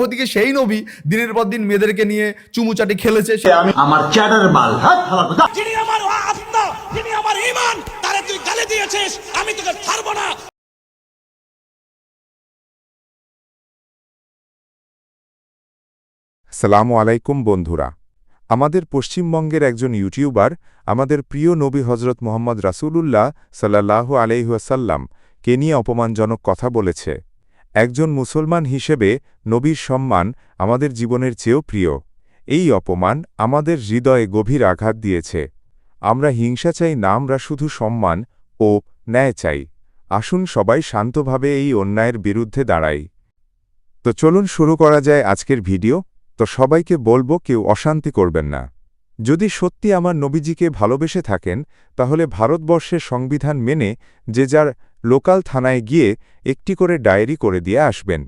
ওদিকে সেই নবী দিনের পর দিন মেয়েদেরকে নিয়ে চুমুচাটি খেলেছে। সে আমি আমার চ্যাটার কথা। যিনি আমার আত্মা যিনি আমার ইমান তারে তুই গালি দিয়েছিস আমি তোকে ছাড়বো না। সালামু আলাইকুম বন্ধুরা। আমাদের পশ্চিমবঙ্গের একজন ইউটিউবার আমাদের প্রিয় নবী হজরত মোহাম্মদ রাসূলুল্লাহ সাল্লাল্লাহু আলাইহাসাল্লাম কে নিয়ে অপমানজনক কথা বলেছে। একজন মুসলমান হিসেবে নবীর সম্মান আমাদের জীবনের চেয়েও প্রিয়। এই অপমান আমাদের হৃদয়ে গভীর আঘাত দিয়েছে। আমরা হিংসা চাই না, আমরা শুধু সম্মান ও ন্যায় চাই। আসুন সবাই শান্তভাবে এই অন্যায়ের বিরুদ্ধে দাঁড়াই। তো চলুন শুরু করা যায় আজকের ভিডিও। তো সবাইকে বলব কেউ অশান্তি করবেন না। যদি সত্যি আমার নবীজিকে ভালোবেসে থাকেন তাহলে ভারতবর্ষের সংবিধান মেনে যে যার লোকাল থানায় গিয়ে একটি করে ডায়েরি করে দিয়ে আসবেন।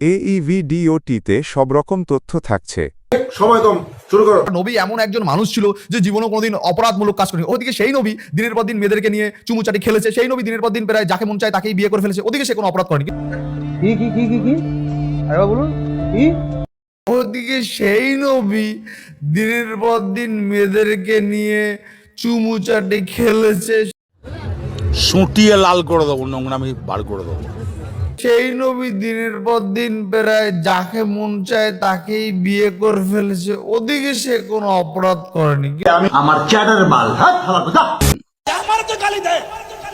এইভিডিওটিতে সব রকম তথ্য থাকছে। সময় কম শুরু করো। নবী এমন একজন মানুষ ছিল যে জীবনে কোনোদিন অপরাধমূলক কাজ করেনি। ওদিকে সেই নবী দিনের পর দিন মেয়েদেরকে নিয়ে চুমুচাটি খেলেছে। সেই নবী দিনের পর দিন প্রায় যাকে মন চায় তাকেই বিয়ে করে ফেলেছে। ওদিকে সে কোনো অপরাধ করেনি। কি কি কি কি কি? বলুন কি? ওদিকে সেই নবী দিনের পর দিন মেয়েদেরকে নিয়ে চুমুচাটি খেলেছে। সুটিয়ে লাল করে দেবো নোংরামি বার করে দেবো। সেই নবী দিনের পর দিন প্রায় যাকে মন চায় তাকেই বিয়ে করে ফেলেছে। ওদিকে সে কোনো অপরাধ করেনি। আমি আমার চ্যাটার হ্যাঁ কথা আমার তো গালি দে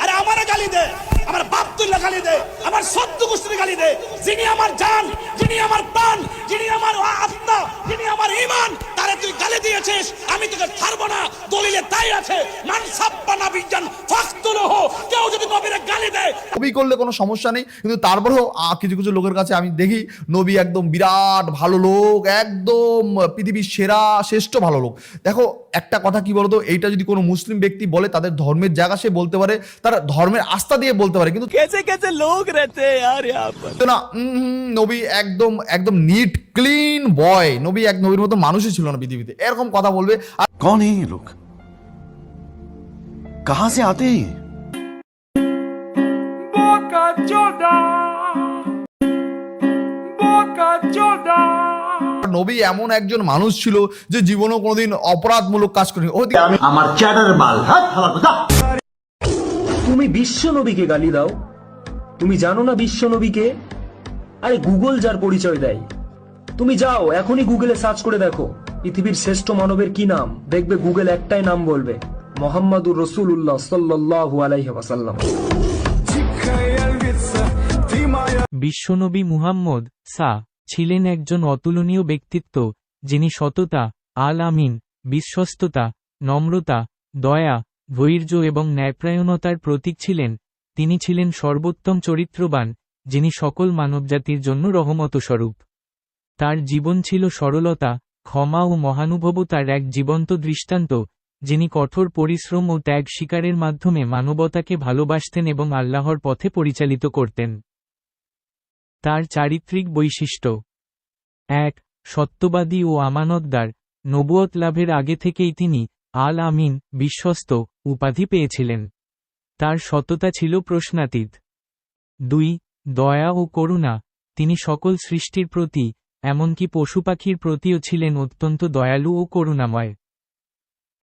আরে আমারে গালি দে আমার বাপ তুল্লা গালি দে আমার সত্য গোষ্ঠীর গালি দে যিনি আমার জান যিনি আমার প্রাণ যিনি আমার আত্মা যিনি আমার ইমান তারে তুই গালি দিয়েছিস আমি তোকে ছাড়বো না দলিলে তাই আছে মান সাব্বানা বিজ্ঞান ফাকতুলহ কেউ যদি নবীরে গালি দেয় কবি করলে কোনো সমস্যা নেই কিন্তু তারপরেও কিছু কিছু লোকের কাছে আমি দেখি নবী একদম বিরাট ভালো লোক একদম পৃথিবীর সেরা শ্রেষ্ঠ ভালো লোক। দেখো একটা কথা কি বলতো এইটা যদি কোনো মুসলিম ব্যক্তি বলে তাদের ধর্মের জায়গা সে বলতে পারে তার ধর্মের আস্থা দিয়ে বলতে পারে কিন্তু কেসে কেসে লোক রেতে না নবী একদম একদম নিট ক্লিন বয়। নবী এক নবীর মতো মানুষই ছিল না পৃথিবীতে। এরকম কথা বলবে আর কন এই লোক? কাহা সে আতে নবী এমন একজন মানুষ ছিল যে জীবনে কোনোদিন অপরাধমূলক কাজ করেনি। আমার চ্যাটার মাল তুমি বিশ্ব নবীকে গালি দাও। তুমি জানো না বিশ্ব নবীকে? আরে গুগল যার পরিচয় দেয়। তুমি যাও, এখনই গুগলে সার্চ করে দেখো। পৃথিবীর শ্রেষ্ঠ মানবের কি নাম? দেখবে গুগল একটাই নাম বলবে, মোহাম্মদুর রসুল্লাহ সাল্লাহ আলাইহি ওয়াসাল্লাম। বিশ্বনবী মুহাম্মদ, সা, ছিলেন একজন অতুলনীয় ব্যক্তিত্ব, যিনি সততা আল আমিন বিশ্বস্ততা, নম্রতা, দয়া, ধৈর্য এবং ন্যায়প্রায়ণতার প্রতীক ছিলেন। তিনি ছিলেন সর্বোত্তম চরিত্রবান, যিনি সকল মানবজাতির জন্য রহমত স্বরূপ তার জীবন ছিল সরলতা, ক্ষমা ও মহানুভবতার এক জীবন্ত দৃষ্টান্ত, যিনি কঠোর পরিশ্রম ও ত্যাগ শিকারের মাধ্যমে মানবতাকে ভালোবাসতেন এবং আল্লাহর পথে পরিচালিত করতেন। তার চারিত্রিক বৈশিষ্ট্য। এক, সত্যবাদী ও আমানতদার। নবুয়ত লাভের আগে থেকেই তিনি আল আমিন, বিশ্বস্ত, উপাধি পেয়েছিলেন। তার সততা ছিল প্রশ্নাতীত। দুই, দয়া ও করুণা। তিনি সকল সৃষ্টির প্রতি এমনকি পশু পাখির প্রতিও ছিলেন অত্যন্ত দয়ালু ও করুণাময়।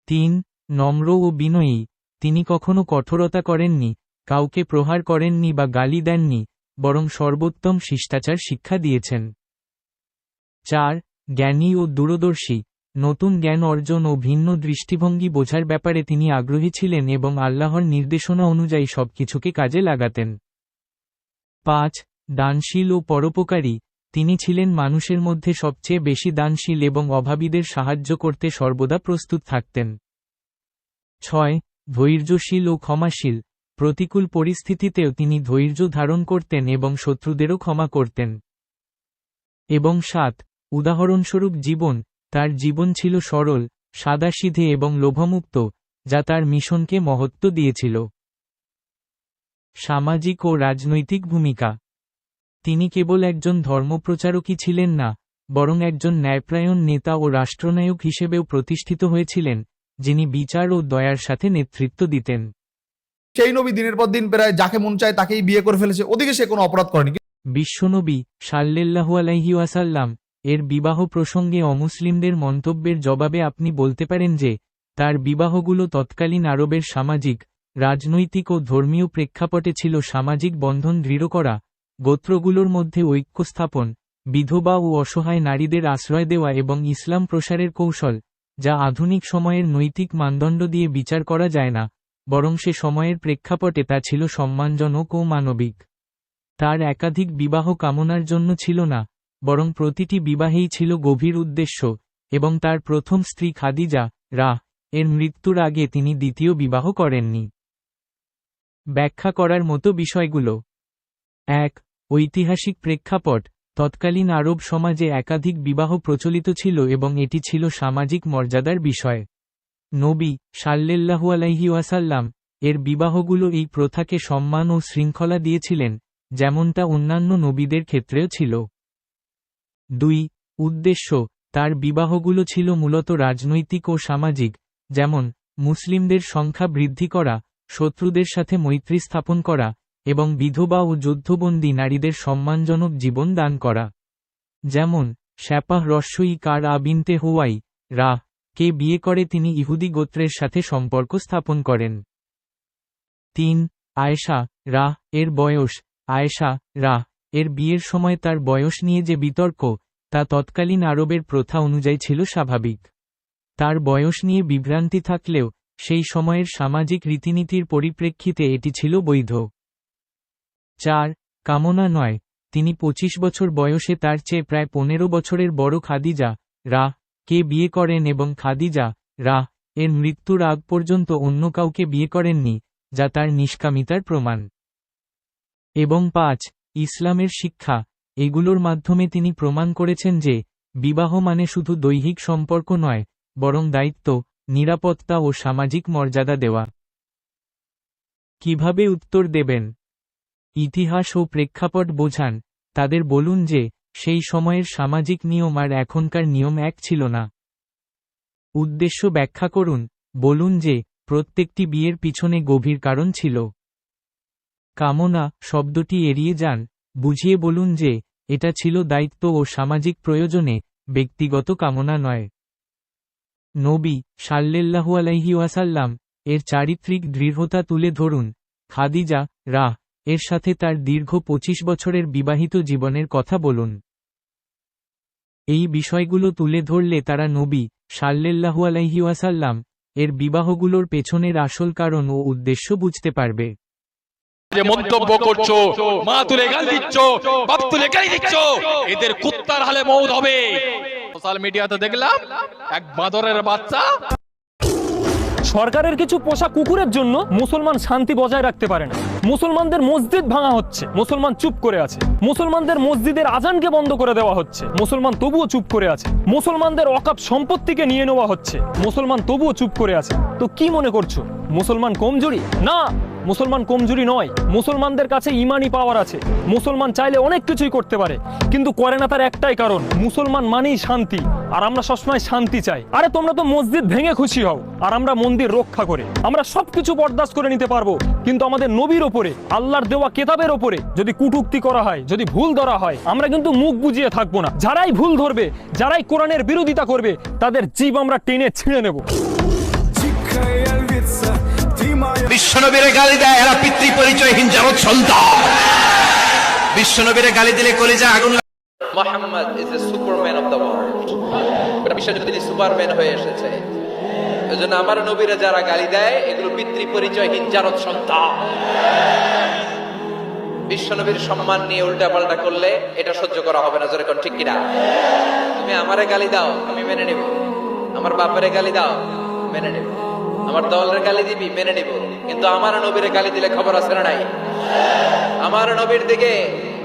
তিন, নম্র ও বিনয়ী, তিনি কখনো কঠোরতা করেননি, কাউকে প্রহার করেননি বা গালি দেননি, বরং সর্বোত্তম শিষ্টাচার শিক্ষা দিয়েছেন। চার, জ্ঞানী ও দূরদর্শী, নতুন জ্ঞান অর্জন ও ভিন্ন দৃষ্টিভঙ্গি বোঝার ব্যাপারে তিনি আগ্রহী ছিলেন এবং আল্লাহর নির্দেশনা অনুযায়ী সবকিছুকে কাজে লাগাতেন। পাঁচ, দানশীল ও পরোপকারী তিনি ছিলেন মানুষের মধ্যে সবচেয়ে বেশি দানশীল এবং অভাবীদের সাহায্য করতে সর্বদা প্রস্তুত থাকতেন। ছয়, ধৈর্যশীল ও ক্ষমাশীল। প্রতিকূল পরিস্থিতিতেও তিনি ধৈর্য ধারণ করতেন এবং শত্রুদেরও ক্ষমা করতেন। এবং সাত, উদাহরণস্বরূপ জীবন। তার জীবন ছিল সরল, সাদাসিধে এবং লোভমুক্ত, যা তার মিশনকে মহত্ব দিয়েছিল। সামাজিক ও রাজনৈতিক ভূমিকা তিনি কেবল একজন ধর্মপ্রচারকই ছিলেন না বরং একজন ন্যায়প্রায়ণ নেতা ও রাষ্ট্রনায়ক হিসেবেও প্রতিষ্ঠিত হয়েছিলেন যিনি বিচার ও দয়ার সাথে নেতৃত্ব দিতেন। সেই নবী দিনের পর দিন প্রায় যাকে মন চায় তাকেই বিয়ে করে ফেলেছে ওদিকে সে কোনো অপরাধ করেনি। বিশ্বনবী সাল্লেল্লাহু আলাইহি ওয়াসাল্লাম এর বিবাহ প্রসঙ্গে অমুসলিমদের মন্তব্যের জবাবে আপনি বলতে পারেন যে তার বিবাহগুলো তৎকালীন আরবের সামাজিক রাজনৈতিক ও ধর্মীয় প্রেক্ষাপটে ছিল সামাজিক বন্ধন দৃঢ় করা গোত্রগুলোর মধ্যে ঐক্য স্থাপন, বিধবা ও অসহায় নারীদের আশ্রয় দেওয়া এবং ইসলাম প্রসারের কৌশল, যা আধুনিক সময়ের নৈতিক মানদণ্ড দিয়ে বিচার করা যায় না, বরং সে সময়ের প্রেক্ষাপটে তা ছিল সম্মানজনক ও মানবিক। তার একাধিক বিবাহ কামনার জন্য ছিল না, বরং প্রতিটি বিবাহেই ছিল গভীর উদ্দেশ্য, এবং তার প্রথম স্ত্রী খাদিজা, রাহ, এর মৃত্যুর আগে তিনি দ্বিতীয় বিবাহ করেননি। ব্যাখ্যা করার মতো বিষয়গুলো। এক ঐতিহাসিক প্রেক্ষাপট, তৎকালীন আরব সমাজে একাধিক বিবাহ প্রচলিত ছিল এবং এটি ছিল সামাজিক মর্যাদার বিষয়। নবী সাল্লেল্লাহু আলাইহি ওয়াসাল্লাম এর বিবাহগুলো এই প্রথাকে সম্মান ও শৃঙ্খলা দিয়েছিলেন, যেমনটা অন্যান্য নবীদের ক্ষেত্রেও ছিল। দুই, উদ্দেশ্য, তার বিবাহগুলো ছিল মূলত রাজনৈতিক ও সামাজিক, যেমন, মুসলিমদের সংখ্যা বৃদ্ধি করা, শত্রুদের সাথে মৈত্রী স্থাপন করা এবং বিধবা ও যুদ্ধবন্দী নারীদের সম্মানজনক জীবন দান করা। যেমন শ্যাপাহ রস্যই কার আবিনতে হোয়াই রা কে বিয়ে করে তিনি ইহুদি গোত্রের সাথে সম্পর্ক স্থাপন করেন। তিন, আয়েশা, রাহ, এর বয়স, আয়েশা, রাহ, এর বিয়ের সময় তার বয়স নিয়ে যে বিতর্ক, তা তৎকালীন আরবের প্রথা অনুযায়ী ছিল স্বাভাবিক। তার বয়স নিয়ে বিভ্রান্তি থাকলেও, সেই সময়ের সামাজিক রীতিনীতির পরিপ্রেক্ষিতে এটি ছিল বৈধ। চার, কামনা নয়, তিনি ২৫ বছর বয়সে তার চেয়ে প্রায় পনেরো বছরের বড় খাদিজা রাহ কে বিয়ে করেন এবং খাদিজা রাহ এর মৃত্যুর আগ পর্যন্ত অন্য কাউকে বিয়ে করেননি, যা তার নিষ্কামিতার প্রমাণ। এবং পাঁচ, ইসলামের শিক্ষা, এগুলোর মাধ্যমে তিনি প্রমাণ করেছেন যে, বিবাহ মানে শুধু দৈহিক সম্পর্ক নয়, বরং দায়িত্ব, নিরাপত্তা ও সামাজিক মর্যাদা দেওয়া। কীভাবে উত্তর দেবেন? ইতিহাস ও প্রেক্ষাপট বোঝান, তাদের বলুন যে, সেই সময়ের সামাজিক নিয়ম আর এখনকার নিয়ম এক ছিল না। উদ্দেশ্য ব্যাখ্যা করুন, বলুন যে, প্রত্যেকটি বিয়ের পিছনে গভীর কারণ ছিল। কামনা শব্দটি এড়িয়ে যান, বুঝিয়ে বলুন যে, এটা ছিল দায়িত্ব ও সামাজিক প্রয়োজনে ব্যক্তিগত কামনা নয়। নবী সাল্লেল্লাহু আলাইহি ওয়াসাল্লাম এর চারিত্রিক দৃঢ়তা তুলে ধরুন, খাদিজা, রাহ এর সাথে তার দীর্ঘ ২৫ বছরের বিবাহিত জীবনের কথা বলুন। এই বিষয়গুলো তুলে ধরলে তারা নবী সাল্লেল্লাহু আলাইহি ওয়াসাল্লাম এর বিবাহগুলোর পেছনের আসল কারণ ও উদ্দেশ্য বুঝতে পারবে। যে মন্তব্য করছ মা তুলে গাল দিচ্ছ বাপ তুলে গালি দিচ্ছ এদের কুত্তার হালে মৌত হবে। সোশ্যাল মিডিয়াতে দেখলাম এক বাঁদরের বাচ্চা। সরকারের কিছু পোষা কুকুরের জন্য মুসলমান শান্তি বজায় রাখতে পারে না। মুসলমানদের মসজিদ ভাঙা হচ্ছে। মুসলমান চুপ করে আছে। মুসলমানদের মসজিদের আজানকে বন্ধ করে দেওয়া হচ্ছে। মুসলমান তবুও চুপ করে আছে। মুসলমানদের অকাপ সম্পত্তিকে নিয়ে নেওয়া হচ্ছে। মুসলমান তবুও চুপ করে আছে। তো কি মনে করছ? মুসলমান কমজোরি? না, মুসলমান কমজোরি নয়। মুসলমানদের কাছে ইমানই পাওয়ার আছে। মুসলমান চাইলে অনেক কিছুই করতে পারে। কিন্তু করে না তার একটাই কারণ, মুসলমান মানেই শান্তি। আর আমরা সবসময় শান্তি চাই। আরে তোমরা তো মসজিদ ভেঙে খুশি হও। আর আমরা মন্দির রক্ষা করে। আমরা সবকিছু বরদাস্ত করে নিতে পারব। কিন্তু আমাদের নবীর ওপরে আল্লাহর দেওয়া কেতাবের ওপরে যদি কুটুক্তি করা হয় যদি ভুল ধরা হয় আমরা কিন্তু মুখ বুজিয়ে থাকব না। যারাই ভুল ধরবে যারাই কোরআনের বিরোধিতা করবে তাদের জীব আমরা টেনে ছিঁড়ে নেব। বিশ্বনবীরে গালি দেয় এরা পিতৃ পরিচয়হীন জগৎ সন্তান। বিশ্বনবীরে গালি দিলে কলিজা আগুন Mohammad is a superman of the world তিনি সুপারম্যান হয়ে এসেছে। এই জন্য আমার নবীরা যারা গালি দেয়, এগুলো পিতৃ পরিচয়হীন জারত সন্তান বিশ্বনবীর সম্মান নিয়ে উল্টা পাল্টা করলে এটা সহ্য করা হবে না যেরকম ঠিক কিনা? তুমি আমারে গালি দাও, আমি মেনে নিব। আমার বাপেরে গালি দাও, মেনে নিব। আমার দলের গালি দিবি, মেনে নিব। কিন্তু আমার নবীরে গালি দিলে খবর আছে না নাই? আমার নবীর দিকে,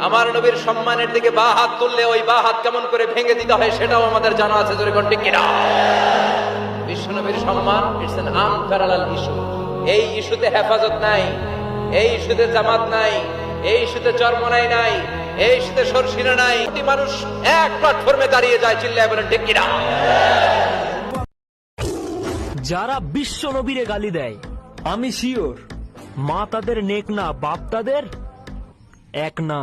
আমার নবীর সম্মানের দিকে বা হাত তুললে ওই বা হাত কেমন করে ভেঙে দিতে হয় সেটাও আমাদের জানা আছে, জোরে কোন ঠিক কিনা? সম্মান ইস্যু। এই ইস্যুতে হেফাজত নাই, এই ইস্যুতে জামাত নাই, এই ইস্যুতে নাই এই ইস্যুতে নাই। কোটি মানুষ এক প্ল্যাটফর্মে দাঁড়িয়ে যায়, চিল্লায় যারা বিশ্ব নবীরে গালি দেয়, আমি শিওর, মা তাদের নেক না, বাপ তাদের এক না।